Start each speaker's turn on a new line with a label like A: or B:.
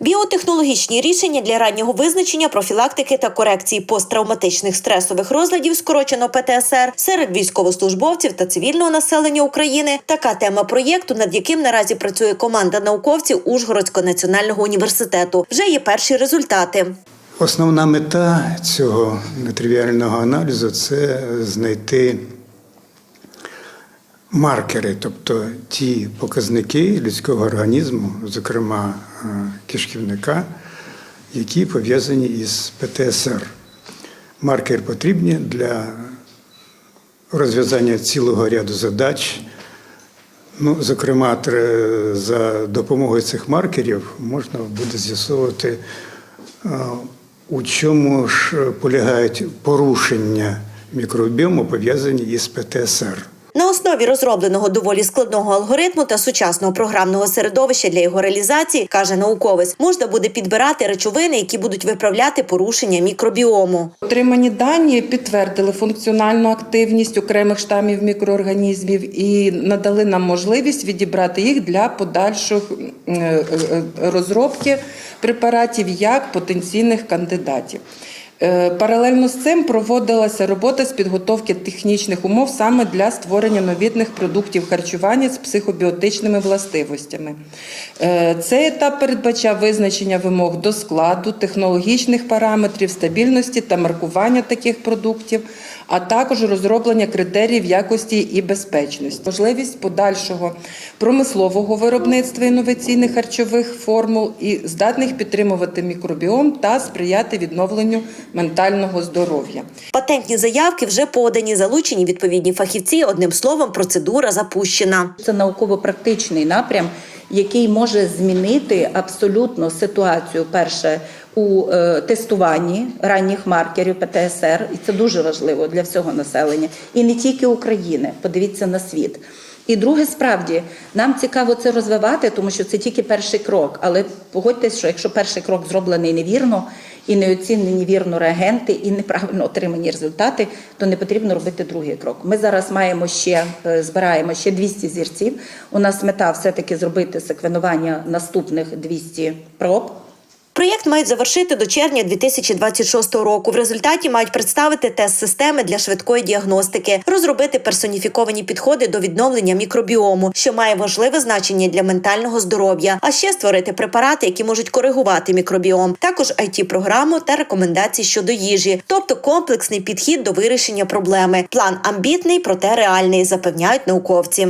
A: Біотехнологічні рішення для раннього визначення, профілактики та корекції посттравматичних стресових розладів, скорочено ПТСР, серед військовослужбовців та цивільного населення України. Така тема проєкту, над яким наразі працює команда науковців Ужгородського національного університету. Вже є перші результати.
B: Основна мета цього нетривіального аналізу це знайти маркери, тобто ті показники людського організму, зокрема е, кишківника, які пов'язані із ПТСР. Маркери потрібні для розв'язання цілого ряду задач. Ну, зокрема, за допомогою цих маркерів можна буде з'ясовувати, е, у чому ж полягають порушення мікробіому, пов'язані із ПТСР.
A: Основі розробленого доволі складного алгоритму та сучасного програмного середовища для його реалізації, каже науковець, можна буде підбирати речовини, які будуть виправляти порушення мікробіому.
C: Отримані дані підтвердили функціональну активність окремих штамів мікроорганізмів і надали нам можливість відібрати їх для подальшої е, е, розробки препаратів як потенційних кандидатів. Е, Паралельно з цим проводилася робота з підготовки технічних умов саме для створення новітних продуктів харчування з психобіотичними властивостями. Е, Цей етап передбачав визначення вимог до складу, технологічних параметрів, стабільності та маркування таких продуктів, а також розроблення критеріїв якості і безпечності, можливість подальшого промислового виробництва інноваційних харчових формул і здатних підтримувати мікробіом та сприяти відновленню ментального здоров'я.
A: Патентні заявки вже подані, залучені відповідні фахівці. Одним словом, процедура запущена.
D: Це науково-практичний напрям, який може змінити абсолютно ситуацію. Перше у е, тестуванні ранніх маркерів ПТСР, і це дуже важливо для всього населення, і не тільки України. Подивіться на світ. І друге, справді нам цікаво це розвивати, тому що це тільки перший крок. Але погодьтесь, що якщо перший крок зроблений невірно і не оцінені вірно реагенти, і неправильно отримані результати, то не потрібно робити другий крок. Ми зараз маємо ще е, збираємо ще 200 зірців. У нас мета все-таки зробити секвенування наступних 200 проб.
A: Проєкт мають завершити до червня 2026 року. В результаті мають представити тест-системи для швидкої діагностики, розробити персоніфіковані підходи до відновлення мікробіому, що має важливе значення для ментального здоров'я, а ще створити препарати, які можуть коригувати мікробіом, також it програму та рекомендації щодо їжі, тобто комплексний підхід до вирішення проблеми. План амбітний, проте реальний, запевняють науковці.